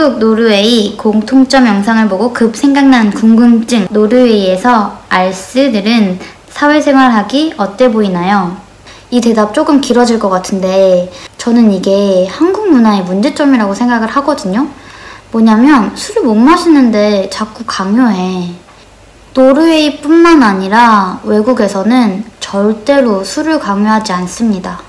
한국 노르웨이 공통점 영상을 보고 급 생각난 궁금증 노르웨이에서 알스들은 사회생활하기 어때 보이나요? 이 대답 조금 길어질 것 같은데 저는 이게 한국 문화의 문제점이라고 생각을 하거든요. 뭐냐면 술을 못 마시는데 자꾸 강요해. 노르웨이뿐만 아니라 외국에서는 절대로 술을 강요하지 않습니다.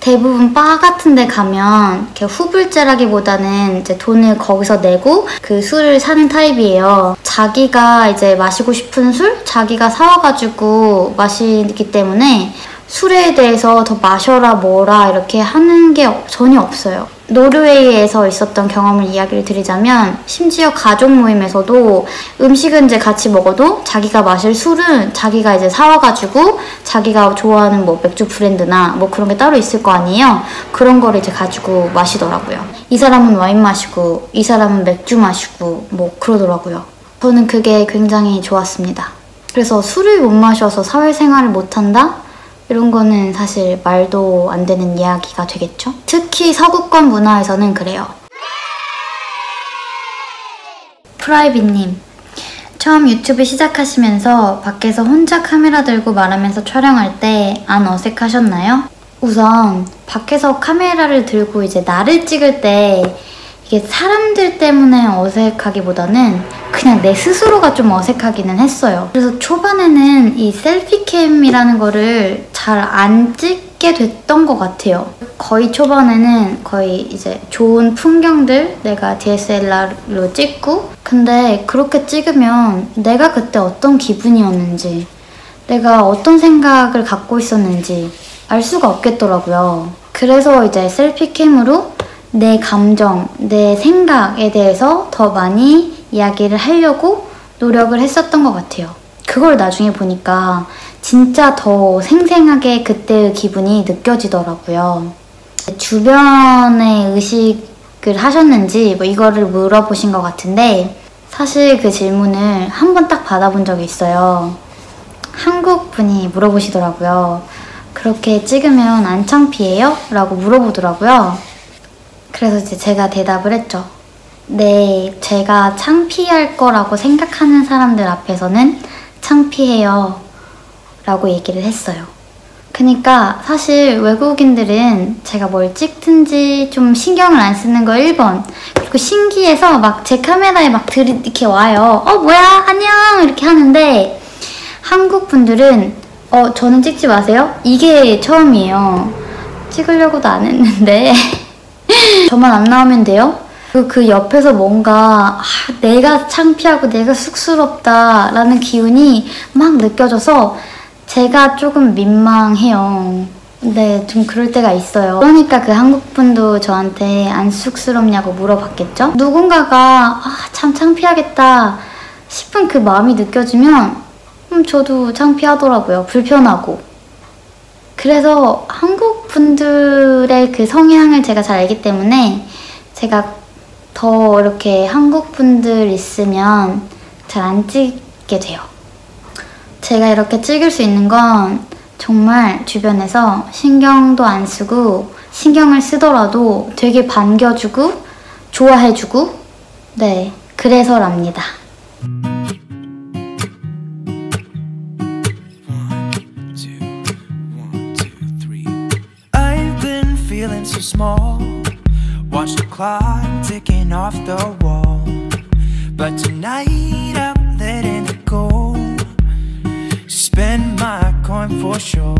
대부분 바 같은 데 가면 이렇게 후불제라기보다는 이제 돈을 거기서 내고 그 술을 사는 타입이에요. 자기가 이제 마시고 싶은 술 자기가 사와가지고 마시기 때문에 술에 대해서 더 마셔라 뭐라 이렇게 하는 게 전혀 없어요. 노르웨이에서 있었던 경험을 이야기를 드리자면 심지어 가족 모임에서도 음식은 이제 같이 먹어도 자기가 마실 술은 자기가 이제 사와가지고 자기가 좋아하는 뭐 맥주 브랜드나 뭐 그런 게 따로 있을 거 아니에요. 그런 거를 이제 가지고 마시더라고요. 이 사람은 와인 마시고 이 사람은 맥주 마시고 뭐 그러더라고요. 저는 그게 굉장히 좋았습니다. 그래서 술을 못 마셔서 사회생활을 못한다? 이런 거는 사실 말도 안 되는 이야기가 되겠죠? 특히 서구권 문화에서는 그래요. 프라이빗님, 처음 유튜브 시작하시면서 밖에서 혼자 카메라 들고 말하면서 촬영할 때 안 어색하셨나요? 우선 밖에서 카메라를 들고 이제 나를 찍을 때 이게 사람들 때문에 어색하기보다는 그냥 내 스스로가 좀 어색하기는 했어요. 그래서 초반에는 이 셀피캠이라는 거를 잘 안 찍게 됐던 것 같아요. 거의 초반에는 거의 이제 좋은 풍경들 내가 DSLR로 찍고 근데 그렇게 찍으면 내가 그때 어떤 기분이었는지 내가 어떤 생각을 갖고 있었는지 알 수가 없겠더라고요. 그래서 이제 셀피캠으로 내 감정, 내 생각에 대해서 더 많이 이야기를 하려고 노력을 했었던 것 같아요. 그걸 나중에 보니까 진짜 더 생생하게 그때의 기분이 느껴지더라고요. 주변의 의식을 하셨는지 뭐 이거를 물어보신 것 같은데 사실 그 질문을 한 번 딱 받아본 적이 있어요. 한국 분이 물어보시더라고요. 그렇게 찍으면 안 창피해요? 라고 물어보더라고요. 그래서 이제 제가 대답을 했죠. 네, 제가 창피할 거라고 생각하는 사람들 앞에서는 창피해요. 라고 얘기를 했어요. 그니까 사실 외국인들은 제가 뭘 찍든지 좀 신경을 안 쓰는 거 1번. 그리고 신기해서 막 제 카메라에 막 들이 이렇게 와요. 어, 뭐야, 안녕! 이렇게 하는데 한국 분들은 어, 저는 찍지 마세요? 이게 처음이에요. 찍으려고도 안 했는데 저만 안 나오면 돼요? 그, 그 옆에서 뭔가 아, 내가 창피하고 내가 쑥스럽다라는 기운이 막 느껴져서 제가 조금 민망해요. 네, 좀 그럴 때가 있어요. 그러니까 그 한국 분도 저한테 안 쑥스럽냐고 물어봤겠죠? 누군가가 아, 참 창피하겠다 싶은 그 마음이 느껴지면 음, 저도 창피하더라고요. 불편하고. 그래서 한국 분들의 그 성향을 제가 잘 알기 때문에 제가 더 이렇게 한국 분들 있으면 잘 안 찍게 돼요. 제가 이렇게 찍을 수 있는 건 정말 주변에서 신경도 안 쓰고 신경을 쓰더라도 되게 반겨주고 좋아해주고 네 그래서랍니다. Spend my coin for sure.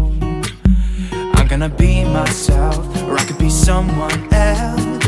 I'm gonna be myself Or I could be someone else